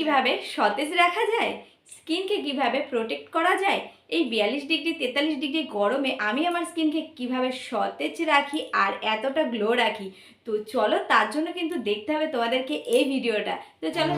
কীভাবে সতেজ রাখা যায়? স্কিনকে কীভাবে প্রোটেক্ট করা যায়? এই বিয়াল্লিশ ডিগ্রি, তেতাল্লিশ ডিগ্রি গরমে আমি আমার স্কিনকে কীভাবে সতেজ রাখি আর এতটা গ্লো রাখি? তো চলো তার জন্য কিন্তু দেখতে হবে তোমাদেরকে এই ভিডিওটা তো চলো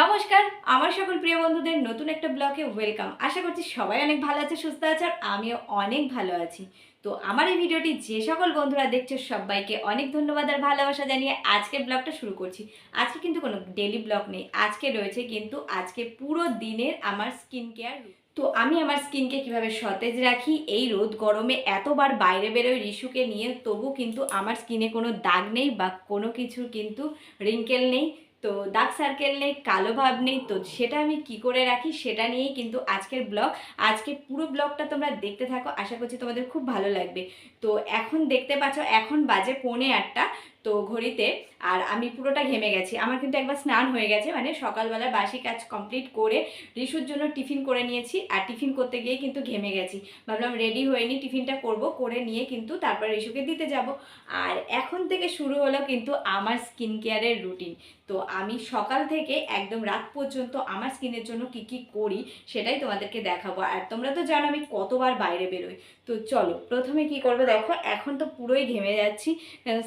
নমস্কার, আমার সকল প্রিয় বন্ধুদের নতুন একটা ব্লগে ওয়েলকাম। আশা করছি সবাই অনেক ভালো আছে, সুস্থ আছে, আর আমিও অনেক ভালো আছি। তো আমার এই ভিডিওটি যে সকল বন্ধুরা দেখছে, সবাইকে অনেক ধন্যবাদ আর ভালোবাসা জানিয়ে আজকের ব্লগটা শুরু করছি। আজকে কিন্তু কোনো ডেলি ব্লগ নেই, আজকে রয়েছে কিন্তু আজকে পুরো দিনের আমার স্কিন কেয়ার তো আমি আমার স্কিনকে কীভাবে সতেজ রাখি, এই রোদ গরমে এতবার বাইরে বেরোই রিশুকে নিয়ে, তবু কিন্তু আমার স্কিনে কোনো দাগ নেই বা কোনো কিছুর কিন্তু রিঙ্কেল নেই। তো দাগ সার্কেল নেই কালো ভাব নেই, তো সেটা আমি কি করে রাখি সেটা নিয়েই কিন্তু আজকের ব্লগ। আজকে পুরো ব্লগটা তোমরা দেখতে থাকো, আশা করছি তোমাদের খুব ভালো লাগবে। তো এখন দেখতে পাচ্ছ, এখন বাজে পৌনে আটটা। তো ঘড়িতে, আর আমি পুরোটা ঘেমে গেছি। আমার কিন্তু একবার স্নান হয়ে গেছে মানে সকালবেলা বাসি কাজ কমপ্লিট করে রিসুর জন্য টিফিন করে নিয়েছি, আর টিফিন করতে গিয়ে কিন্তু ঘেমে গেছি। ভাবলাম রেডি হয়নি, টিফিনটা করব, করে নিয়ে কিন্তু তারপর রিশুকে দিতে যাব। আর এখন থেকে শুরু হলো কিন্তু আমার স্কিন কেয়ারের রুটিন তো আমি সকাল থেকে একদম রাত পর্যন্ত আমার স্কিনের জন্য কি কি করি, সেটাই তোমাদেরকে দেখাবো। আর তোমরা তো জানো আমি কতবার বাইরে বেরোই। তো চলো, প্রথমে কি করব দেখো, এখন তো পুরোই ঘেমে যাচ্ছি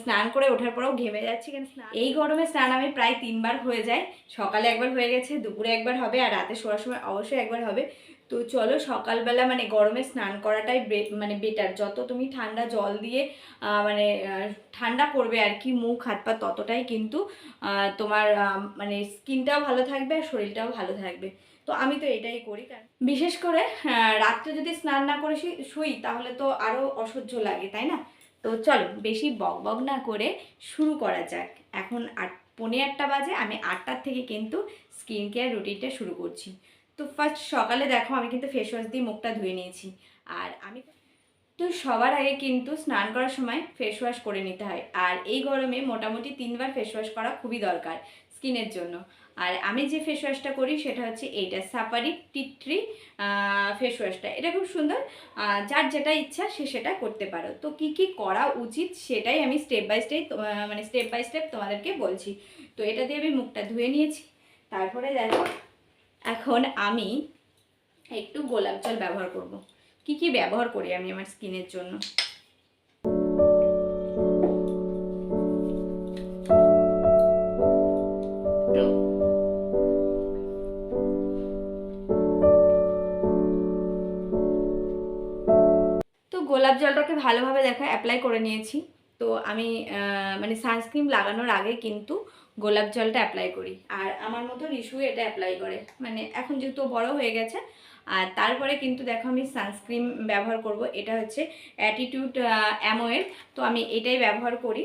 স্নান করে ওঠার পরেও ঘেমে যাচ্ছি কেন? স্নান এই গরমে স্নান আমি প্রায় তিনবার হয়ে যায় সকালে একবার হয়ে গেছে দুপুরে একবার হবে আর রাতে শোয়ার সময় অবশ্যই একবার হবে। তো চলো সকালবেলা মানে গরমে স্নান করাটাই মানে বেটার যত তুমি ঠান্ডা জল দিয়ে মানে ঠান্ডা করবে আর কি মুখ হাত পা ততটাই কিন্তু তোমার মানে স্কিনটাও ভালো থাকবে আর শরীরটাও ভালো থাকবে। তো আমি তো এটাই করি। কারণ বিশেষ করে রাত্রে যদি স্নান না করে শুই- শুই তাহলে তো আরও অসহ্য লাগে তাই না? তো চলো বেশি বক বক না করে শুরু করা যাক। এখন আট, পৌনে আটটা বাজে, আমি আটটার থেকে কিন্তু স্কিন কেয়ার রুটিনটা শুরু করছি। তো ফার্স্ট সকালে দেখো আমি কিন্তু ফেস ওয়াশ দিয়ে মুখটা ধুয়ে নিয়েছি। আর আমি তো সবার আগে কিন্তু স্নান করার সময় ফেস ওয়াশ করে নিতে হয়। আর এই গরমে মোটামুটি তিনবার ফেস ওয়াশ করা খুবই দরকার। স্কিনের জন্য। আর আমি যে ফেস ওয়াশটা করি সেটা হচ্ছে এইটা সাপারি টিট্রি ফেস ওয়াশটা এটা খুব সুন্দর। যার যেটা ইচ্ছা সে সেটা করতে পারো। তো কি কি করা উচিত সেটাই আমি স্টেপ বাই স্টেপ মানে স্টেপ বাই স্টেপ তোমাদেরকে বলছি। তো এটা দিয়ে আমি মুখটা ধুয়ে নিয়েছি। তারপরে দেখো, এখন আমি একটু গোলাপ জল ব্যবহার করব। কি কি ব্যবহার করি আমি আমার স্কিনের জন্য? ভালোভাবে দেখো অ্যাপ্লাই করে নিয়েছি। তো আমি মানে সানস্ক্রিন লাগানোর আগে কিন্তু গোলাপ জলটা অ্যাপ্লাই করি। আর আমার মতো রিশু এটা অ্যাপ্লাই করে। মানে এখন যেহেতু বড় হয়ে গেছে, আর তারপরে কিন্তু দেখো আমি সানস্ক্রিন ব্যবহার করব। এটা হচ্ছে অ্যাটিটিউড অ্যামোয়ের তো আমি এটাই ব্যবহার করি।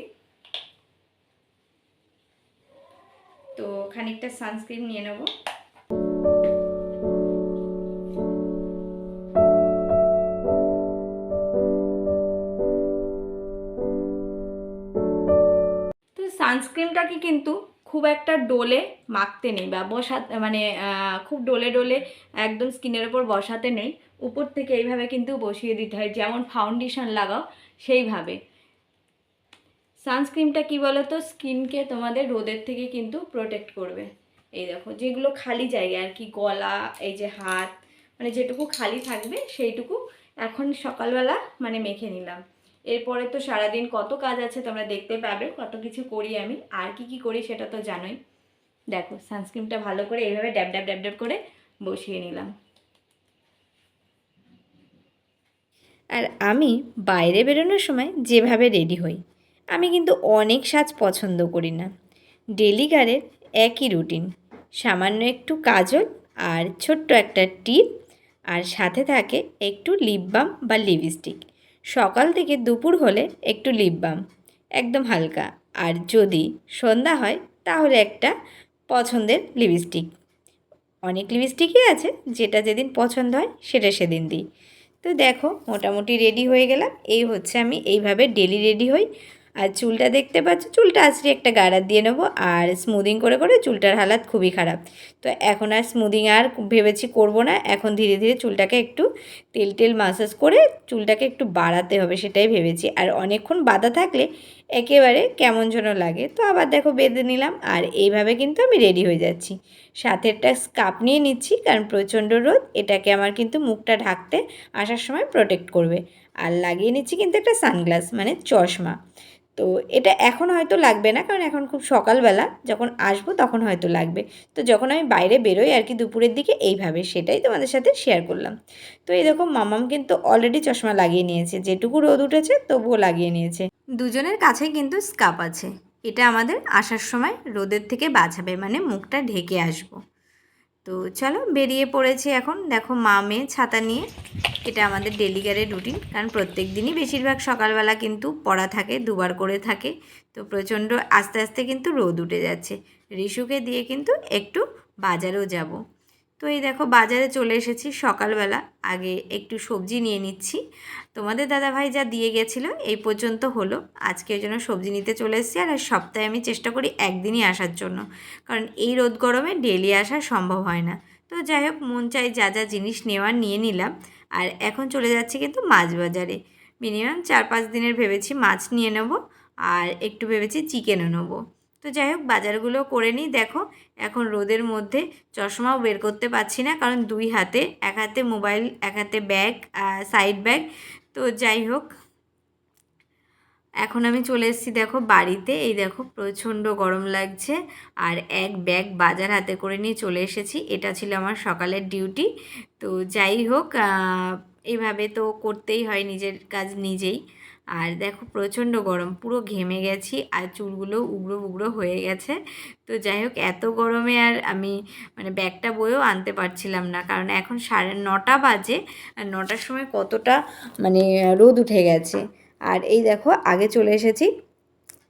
তো খানিকটা সানস্ক্রিন নিয়ে নেব। সানস্ক্রিনটাকে কিন্তু খুব একটা ডোলে মাখতে নেই বা বসাতে মানে খুব ডোলে ডোলে একদম স্কিনের ওপর বসাতে নেই। উপর থেকে এইভাবে কিন্তু বসিয়ে দিতে হয়, যেমন ফাউন্ডেশন লাগাও, সেইভাবে। সানস্ক্রিনটা কি বলো তো স্কিনকে তোমাদের রোদের থেকে কিন্তু প্রোটেক্ট করবে। এই দেখো, যেগুলো খালি জায়গা, আর কি গলা, এই যে হাত মানে যেটুকু খালি থাকবে সেইটুকু এখন সকালবেলা মানে মেখে নিলাম। এরপরে তো সারাদিন কত কাজ আছে তোমরা দেখতে পাবে, কত কিছু করি আমি, আর কি কি করি সেটা তো জানোই। দেখো সানস্ক্রিনটা ভালো করে এইভাবে ড্যাব ড্যাব ড্যাব ড্যাব করে বসিয়ে নিলাম। আর আমি বাইরে বেরোনোর সময় যেভাবে রেডি হই, আমি কিন্তু অনেক সাজ পছন্দ করি না। ডেলিকারের একই রুটিন, সামান্য একটু কাজল আর ছোট্ট একটা টিপ, আর সাথে থাকে একটু লিপ বাম বা লিপস্টিক সকাল থেকে দুপুর হলে একটু লিপ বাম একদম হালকা। আর যদি সন্ধ্যা হয়, তাহলে একটা পছন্দের লিপস্টিক অনেক লিপস্টিকই আছে, যেটা যেদিন পছন্দ হয়, সেটা সেদিন দিই। তো দেখো, মোটামুটি রেডি হয়ে গেলাম। এই হচ্ছে আমি এইভাবে ডেলি রেডি হই। আর চুলটা দেখতে পাচ্ছ? চুলটা আজকে একটা গাড়ার দিয়ে নেব আর স্মুদিং করে করে চুলটার হালাত খুবই খারাপ। তো এখন আর স্মুদিং আর ভেবেছি করব না। এখন ধীরে ধীরে চুলটাকে একটু তেল টেল মাসাজ করে চুলটাকে একটু বাড়াতে হবে সেটাই ভেবেছি। আর অনেকক্ষণ বাঁধা থাকলে একেবারে কেমন যেন লাগে। তো আবার দেখো বেঁধে নিলাম আর এইভাবে কিন্তু আমি রেডি হয়ে যাচ্ছি। সাথে একটা স্কাপ নিয়ে নিচ্ছি কারণ প্রচণ্ড রোদ, এটাকে আমার কিন্তু মুখটা ঢাকতে আসার সময় প্রোটেক্ট করবে। আর লাগিয়ে নিচ্ছি কিন্তু একটা সানগ্লাস মানে চশমা। তো এটা এখন হয়তো লাগবে না, কারণ এখন খুব সকালবেলা। যখন আসব তখন হয়তো লাগবে। তো যখন আমি বাইরে বেরোই আর কি দুপুরের দিকে, এইভাবে সেটাই তোমাদের সাথে শেয়ার করলাম। তো এই দেখো মামাম কিন্তু অলরেডি চশমা লাগিয়ে নিয়েছে। যেটুকু রোদ উঠেছে তবুও লাগিয়ে নিয়েছে। দুজনের কাছেই কিন্তু স্কাপ আছে। এটা আমাদের আসার সময় রোদের থেকে বাঁচাবে মানে মুখটা ঢেকে আসব। তো চলো বেরিয়ে পড়েছে এখন। দেখো মা মেয়ে ছাতা নিয়ে। এটা আমাদের ডেলিগারের রুটিন কারণ প্রত্যেক দিনই বেশিরভাগ সকালবেলা কিন্তু পড়া থাকে, দুবার করে থাকে। তো প্রচণ্ড আস্তে আস্তে কিন্তু রোদ উঠে যাচ্ছে। রিশুকে দিয়ে কিন্তু একটু বাজারেও যাব। তো এই দেখো বাজারে চলে এসেছি সকালবেলা। আগে একটু সবজি নিয়ে নিচ্ছি। তোমাদের দাদাভাই যা দিয়ে গেছিল এই পর্যন্ত হলো। আজকে ওই জন্য সবজি নিতে চলে এসেছি আর সপ্তাহে আমি চেষ্টা করি একদিনই আসার জন্য। কারণ এই রোদ গরমে ডেলি আসা সম্ভব হয় না। তো যাই হোক, মন চাই যা যা জিনিস নেওয়ার নিয়ে নিলাম। আর এখন চলে যাচ্ছি কিন্তু মাছ বাজারে। মিনিমাম চার পাঁচ দিনের ভেবেছি মাছ নিয়ে নেব আর একটু ভেবেছি চিকেনও নেব। তো যাই হোক বাজারগুলো করে নিই। দেখো এখন রোদের মধ্যে চশমাও বের করতে পারছি না কারণ দুই হাতে এক হাতে মোবাইল এক হাতে ব্যাগ সাইড ব্যাগ। তো যাই হোক এখন আমি চলে এসেছি দেখো বাড়িতে। এই দেখো প্রচণ্ড গরম লাগছে আর এক ব্যাগ বাজার হাতে করে নিয়ে চলে এসেছি। এটা ছিল আমার সকালের ডিউটি। তো যাই হোক আহ, এইভাবে তো করতেই হয় নিজের কাজ নিজেই। আর দেখো প্রচণ্ড গরম, পুরো ঘেমে গেছি আর চুলগুলো উগড়ো উগড়ো হয়ে গেছে। তো যাই হোক, এত গরমে আর আমি মানে ব্যাগটা বইও আনতে পারছিলাম না, কারণ এখন সাড়ে নটা বাজে আর নটার সময় কতটা মানে রোদ উঠে গেছে। আর এই দেখো, আগে চলে এসেছি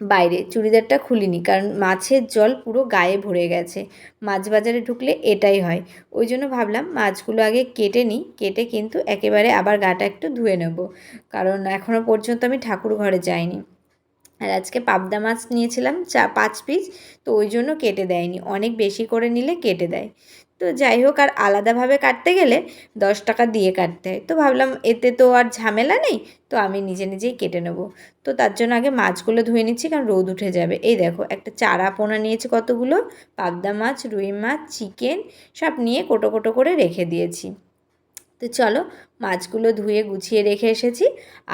বাইরে, চুড়িদারটা খুলিনি কারণ মাছের জল পুরো গায়ে ভরে গেছে। মাছ বাজারে ঢুকলে এটাই হয়। ওই জন্য ভাবলাম মাছগুলো আগে কেটে নিই, কেটে কিন্তু একেবারে আবার গাটা একটু ধুয়ে নেব। কারণ এখনও পর্যন্ত আমি ঠাকুর ঘরে যাইনি। আর আজকে পাবদা মাছ নিয়েছিলাম চা, পাঁচ পিস, তো ওই জন্য কেটে দেয়নি। অনেক বেশি করে নিলে কেটে দেয়। তো যাই হোক, আর আলাদাভাবে কাটতে গেলে দশ টাকা দিয়ে কাটতে হয়। তো ভাবলাম, এতে তো আর ঝামেলা নেই, তো আমি নিজে নিজেই কেটে নেব। তো তার জন্য আগে মাছগুলো ধুয়ে নিচ্ছি, কারণ রোদ উঠে যাবে। এই দেখো, একটা চারা পোনা নিয়েছি কতগুলো? পাবদা মাছ, রুই মাছ, চিকেন, সব নিয়ে কোটো কোটো করে রেখে দিয়েছি। তো চলো, মাছগুলো ধুয়ে গুছিয়ে রেখে এসেছি।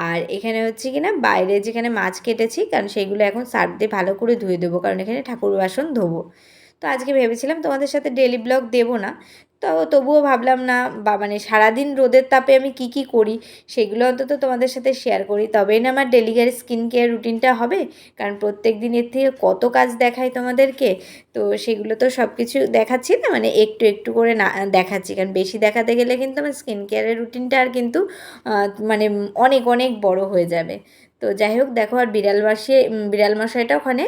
আর এখানে হচ্ছে কি না, বাইরে যেখানে মাছ কেটেছি, কারণ সেইগুলো এখন সার্ফ দিয়ে ভালো করে ধুয়ে দেবো, কারণ এখানে ঠাকুর বাসন ধোবো। তো আজকে ভেবেছিলাম তোমাদের সাথে ডেলি ব্লগ দেবো না। তো তবুও ভাবলাম না, বা মানে সারাদিন রোদের তাপে আমি কি কি করি, সেগুলো অন্তত তোমাদের সাথে শেয়ার করি। তবেই না আমার ডেলিগারি স্কিন কেয়ার রুটিনটা হবে, কারণ প্রত্যেক দিন এর থেকে কত কাজ দেখাই তোমাদেরকে, তো সেগুলো তো সব কিছু দেখাচ্ছি না মানে একটু একটু করে না, দেখাচ্ছি। কারণ বেশি দেখাতে গেলে কিন্তু আমার স্কিন কেয়ারের রুটিনটা আর কিন্তু মানে অনেক অনেক বড় হয়ে যাবে। তো যাই হোক, দেখো আর বিড়াল মাসে বিড়াল মশাইটা ওখানে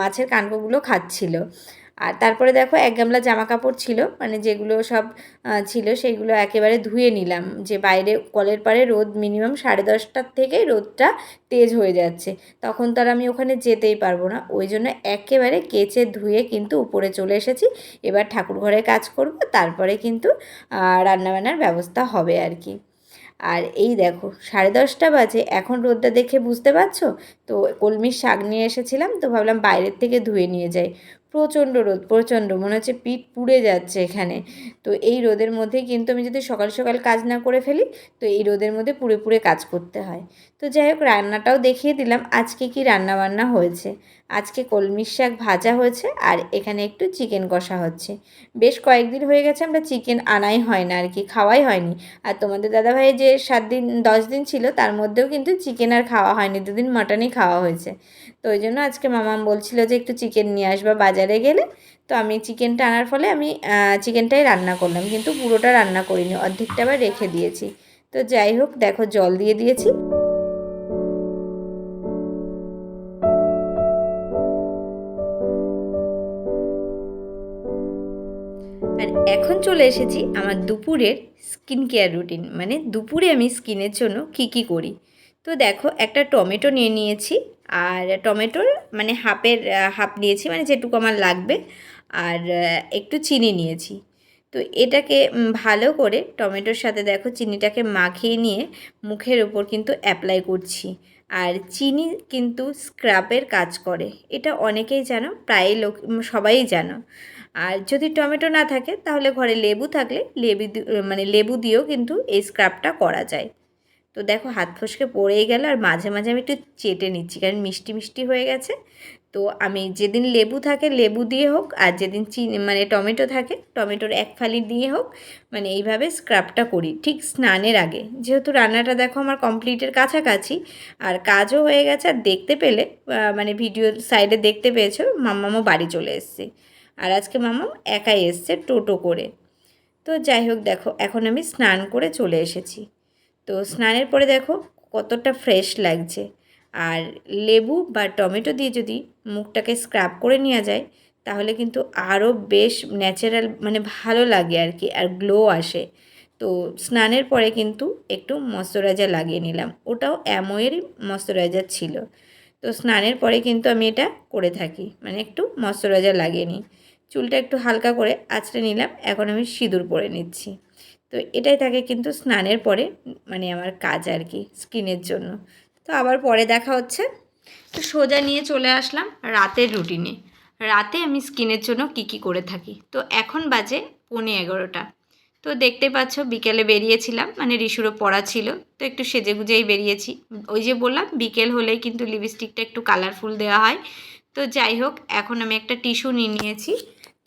মাছের কানকোগুলো খাচ্ছিল। আর তারপরে দেখো এক গামলা জামা কাপড় ছিল মানে যেগুলো সব ছিল সেইগুলো একেবারে ধুয়ে নিলাম, যে বাইরে কলের পাড়ে রোদ মিনিমাম সাড়ে দশটার থেকেই রোদটা তেজ হয়ে যাচ্ছে। তখন তো আর আমি ওখানে যেতেই পারব না, ওই জন্য একেবারে কেচে ধুয়ে কিন্তু উপরে চলে এসেছি, এবার ঠাকুর ঘরে কাজ করব, তারপরে কিন্তু রান্নাবান্নার ব্যবস্থা হবে আর কি। আর এই দেখো, সাড়ে দশটা বাজে, এখন রোদটা দেখে বুঝতে পারছ? তো কলমির শাক নিয়ে এসেছিলাম, তো ভাবলাম বাইরের থেকে ধুয়ে নিয়ে যাই। প্রচণ্ড রোদ, প্রচণ্ড, মনে হচ্ছে পিঠ পুড়ে যাচ্ছে এখানে। তো এই রোদের মধ্যেই কিন্তু আমি যদি সকাল সকাল কাজ না করে ফেলি, তো এই রোদের মধ্যে পুড়ে পুড়ে কাজ করতে হয়। তো যাই হোক, রান্নাটাও দেখিয়ে দিলাম আজকে কি রান্না বান্না হয়েছে। আজকে কলমির শাক ভাজা হয়েছে আর এখানে একটু চিকেন কষা হচ্ছে। বেশ কয়েকদিন হয়ে গেছে আমরা চিকেন আনাই হয় না, আর কি খাওয়াই হয়নি। আর তোমাদের দাদাভাই যে সাত দিন, দশ দিন ছিল, তার মধ্যেও কিন্তু চিকেন আর খাওয়া হয়নি, দুদিন মাটনই খাওয়া হয়েছে। তো ওই জন্য আজকে মামাম বলছিল যে একটু চিকেন নিয়ে আসবা বাজারে। গেলে তো আমি চিকেনটা আনার ফলে আমি চিকেনটাই রান্না করলাম। কিন্তু পুরোটা রান্না করিনি, অর্ধেকটা আবার রেখে দিয়েছি। তো যাই হোক, দেখো জল দিয়ে দিয়েছি। আর এখন চলে এসেছি আমার দুপুরের স্কিন কেয়ার রুটিন। মানে দুপুরে আমি স্কিনের জন্য কি কি করি? তো দেখো, একটা টমেটো নিয়ে নিয়েছি। আর টমেটোর মানে হাফের, হাফ নিয়েছি মানে যেটুকু আমার লাগবে। আর একটু চিনি নিয়েছি। তো এটাকে ভালো করে টমেটোর সাথে দেখো, চিনিটাকে মাখিয়ে নিয়ে মুখের ওপর কিন্তু অ্যাপ্লাই করছি। আর চিনি কিন্তু স্ক্রাবের কাজ করে। এটা অনেকেই জানো, প্রায় লোক সবাই জানো। আর যদি টমেটো না থাকে, তাহলে ঘরে লেবু থাকলে লেবু মানে লেবু দিয়েও কিন্তু এই স্ক্রাবটা করা যায়। তো দেখো হাত ফসকে পড়েই গেল আর মাঝে মাঝে আমি একটু চেটে নিচ্ছি, কারণ মিষ্টি মিষ্টি হয়ে গেছে। তো আমি যেদিন লেবু থাকে লেবু দিয়ে হোক আর যেদিন চিনি মানে টমেটো থাকে টমেটোর এক ফালি দিয়ে হোক মানে এইভাবে স্ক্রাবটা করি, ঠিক স্নানের আগে। যেহেতু রান্নাটা দেখো আমার কমপ্লিটের কাছাকাছি আর কাজও হয়ে গেছে আর দেখতে পেলে মানে ভিডিও সাইডে দেখতে পেয়েছ, মাম্মামও বাড়ি চলে এসছে। আর আজকে মাম্মাম একাই এসছে টোটো করে। তো যাই হোক দেখো, এখন আমি স্নান করে চলে এসেছি। তো স্নানের পরে দেখো কতটা ফ্রেশ লাগছে। আর লেবু বা টমেটো দিয়ে যদি মুখটাকে স্ক্রাব করে নেওয়া যায়, তাহলে কিন্তু আরও বেশ ন্যাচারাল মানে ভালো লাগে আর কি, আর গ্লো আসে। তো স্নানের পরে কিন্তু একটু ময়শ্চারাইজার লাগিয়ে নিলাম। ওটাও অ্যামোয়েরই ময়শ্চারাইজার ছিল। তো স্নানের পরে কিন্তু আমি এটা করে থাকি মানে একটু ময়শ্চারাইজার লাগিয়ে নিই। চুলটা একটু হালকা করে আঁচড়ে নিলাম, এখন আমি সিঁদুর পরে নিচ্ছি। তো এটাই থাকে কিন্তু স্নানের পরে মানে আমার কাজ আর কি, স্কিনের জন্য। তো আবার পরে দেখা হচ্ছে। তো সোজা নিয়ে চলে আসলাম রাতের রুটিনে। রাতে আমি স্কিনের জন্য কি কি করে থাকি? তো এখন বাজে পৌনে এগারোটা। তো দেখতে পাচ্ছ বিকেলে বেরিয়েছিলাম মানে রিসুরও পড়া ছিল। তো একটু সেজে গুজেই বেরিয়েছি। ওই যে বললাম, বিকেল হলেই কিন্তু লিপস্টিকটা একটু কালারফুল দেওয়া হয়। তো যাই হোক, এখন আমি একটা টিস্যু নিয়ে নিয়েছি।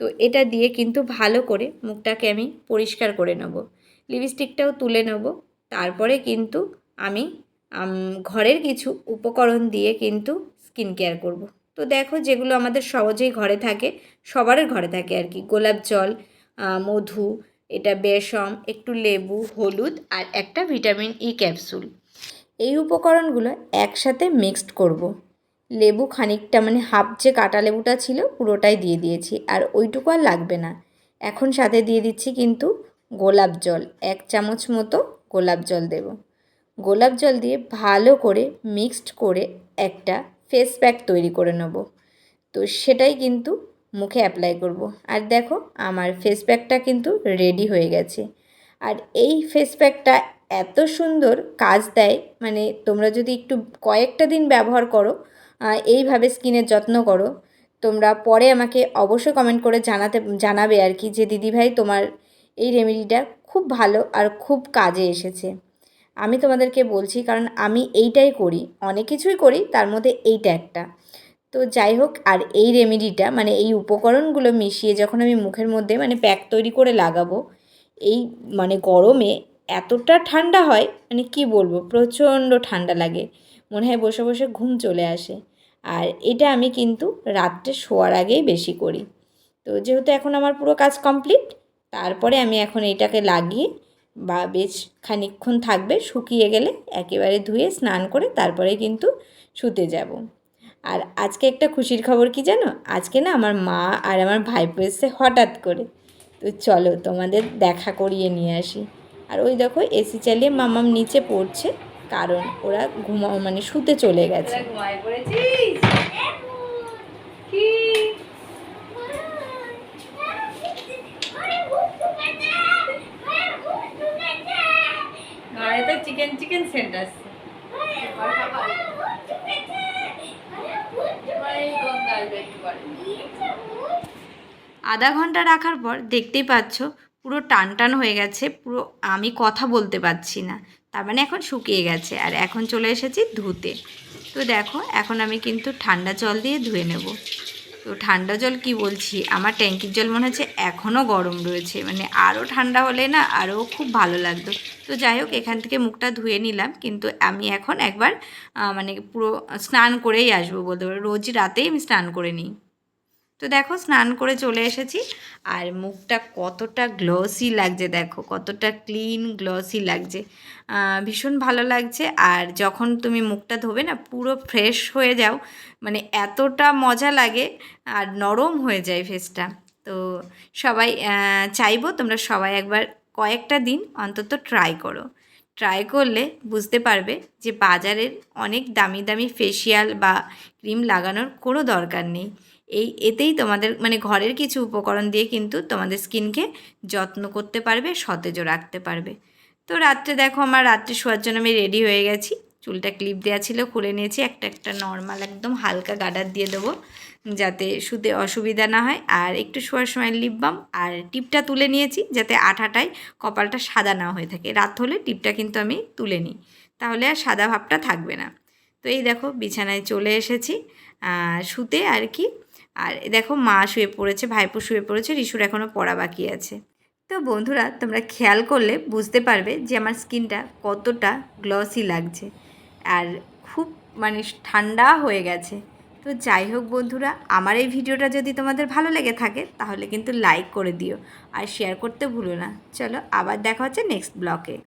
তো এটা দিয়ে কিন্তু ভালো করে মুখটাকে আমি পরিষ্কার করে নেব লিপস্টিকটাও তুলে নেব তারপরে কিন্তু আমি ঘরের কিছু উপকরণ দিয়ে কিন্তু স্কিন কেয়ার করব। তো দেখো যেগুলো আমাদের সহজেই ঘরে থাকে, সবারই ঘরে থাকে আর কি গোলাপ জল মধু, এটা বেসম একটু লেবু, হলুদ আর একটা ভিটামিন ই ক্যাপসুল এই উপকরণগুলো একসাথে মিক্সড করব। লেবু খানিকটা মানে হাফ যে কাটা লেবুটা ছিল পুরোটাই দিয়ে দিয়েছি, আর ওইটুকু আর লাগবে না। এখন সাথে দিয়ে দিচ্ছি কিন্তু গোলাপ জল, এক চামচ মতো গোলাপ জল দেব। গোলাপ জল দিয়ে ভালো করে মিক্সড করে একটা ফেস প্যাক তৈরি করে নেব। তো সেটাই কিন্তু মুখে অ্যাপ্লাই করব। আর দেখো, আমার ফেস প্যাকটা কিন্তু রেডি হয়ে গেছে। আর এই ফেস প্যাকটা এত সুন্দর কাজ দেয় মানে তোমরা যদি একটু কয়েকটা দিন ব্যবহার করো এইভাবে স্কিনের যত্ন করো। তোমরা পরে আমাকে অবশ্যই কমেন্ট করে জানাতে, জানাবে আর কি যে দিদিভাই তোমার এই রেমেডিটা খুব ভালো আর খুব কাজে এসেছে। আমি তোমাদেরকে বলছি, কারণ আমি এইটাই করি, অনেক কিছুই করি, তার মধ্যে এইটা একটা। তো যাই হোক, আর এই রেমেডিটা মানে এই উপকরণগুলো মিশিয়ে যখন আমি মুখের মধ্যে মানে প্যাক তৈরি করে লাগাবো, এই মানে গরমে এতটা ঠান্ডা হয় মানে কি বলব, প্রচণ্ড ঠান্ডা লাগে। মনে হয় বসে বসে ঘুম চলে আসে। আর এটা আমি কিন্তু রাত্রে শোয়ার আগেই বেশি করি। তো যেহেতু এখন আমার পুরো কাজ কমপ্লিট তারপরে আমি এখন এটাকে লাগিয়ে বা বেশ খানিকক্ষণ থাকবে শুকিয়ে গেলে একেবারে ধুয়ে স্নান করে তারপরে কিন্তু শুতে যাব। আর আজকে একটা খুশির খবর কি জানো? আজকে না আমার মা আর আমার ভাইপো এসছে হঠাৎ করে। তো চলো তোমাদের দেখা করিয়ে নিয়ে আসি। আর ওই দেখো, এসি চালিয়ে মামাম নিচে পড়ছে। কারণ ওরা ঘুমা মানে শুতে চলে গেছে। চিকেন চিকেন সেন্ট আসছে আধা ঘণ্টা রাখার পর দেখতেই পাচ্ছ পুরো টান টান হয়ে গেছে পুরো আমি কথা বলতে পারছি না। তার মানে এখন শুকিয়ে গেছে। আর এখন চলে এসেছি ধুতে। তো দেখো, এখন আমি কিন্তু ঠান্ডা জল দিয়ে ধুয়ে নেব। তো ঠান্ডা জল কি বলছি? আমার ট্যাঙ্কির জল মনে হচ্ছে এখনও গরম রয়েছে। মানে আরও ঠান্ডা হলে না আরও খুব ভালো লাগতো। তো যাই হোক, এখান থেকে মুখটা ধুয়ে নিলাম। কিন্তু আমি এখন একবার মানে পুরো স্নান করেই আসব বলতে পারো। রোজ রাতেই আমি স্নান করে নিই। তো দেখো, স্নান করে চলে এসেছি। আর মুখটা কতটা গ্লসি লাগছে, দেখো, কতটা ক্লিন গ্লসি লাগছে। ভীষণ ভালো লাগছে। আর যখন তুমি মুখটা ধোবে না, পুরো ফ্রেশ হয়ে যাও মানে এতটা মজা লাগে, আর নরম হয়ে যায় ফেসটা তো সবাই চাইব তোমরা সবাই একবার কয়েকটা দিন অন্তত ট্রাই করো। ট্রাই করলে বুঝতে পারবে যে বাজারের অনেক দামি দামি ফেসিয়াল বা ক্রিম লাগানোর কোনো দরকার নেই। এই এতেই তোমাদের মানে ঘরের কিছু উপকরণ দিয়ে কিন্তু তোমাদের স্কিনকে যত্ন করতে পারবে সতেজও রাখতে পারবে। তো রাত্রে দেখো আমার রাত্রে শোয়ার জন্য আমি রেডি হয়ে গেছি। চুলটা ক্লিপ দেওয়া ছিল, খুলে নিয়েছি। একটা একটা নর্মাল একদম হালকা গার্ডার দিয়ে দেবো, যাতে শুতে অসুবিধা না হয়। আর একটু শোয়ার সময় লিপ বাম আর টিপটা তুলে নিয়েছি, যাতে আঠাটায় কপালটা সাদা না হয়ে থাকে। রাত হলে টিপটা কিন্তু আমি তুলে নিই। তাহলে আর সাদা ভাবটা থাকবে না। তো এই দেখো বিছানায় চলে এসেছি। শুতে আর কি আর দেখো মা শুয়ে পড়েছে, ভাইপো শুয়ে পড়েছে রিসুর এখনও পড়া বাকি আছে। তো বন্ধুরা, তোমরা খেয়াল করলে বুঝতে পারবে যে আমার স্কিনটা কতটা গ্লসি লাগছে আর খুব মানে ঠান্ডা হয়ে গেছে। তো যাই হোক বন্ধুরা, আমার এই ভিডিওটা যদি তোমাদের ভালো লেগে থাকে, তাহলে কিন্তু লাইক করে দিও আর শেয়ার করতে ভুলো না। চলো আবার দেখা হচ্ছে নেক্সট ব্লকে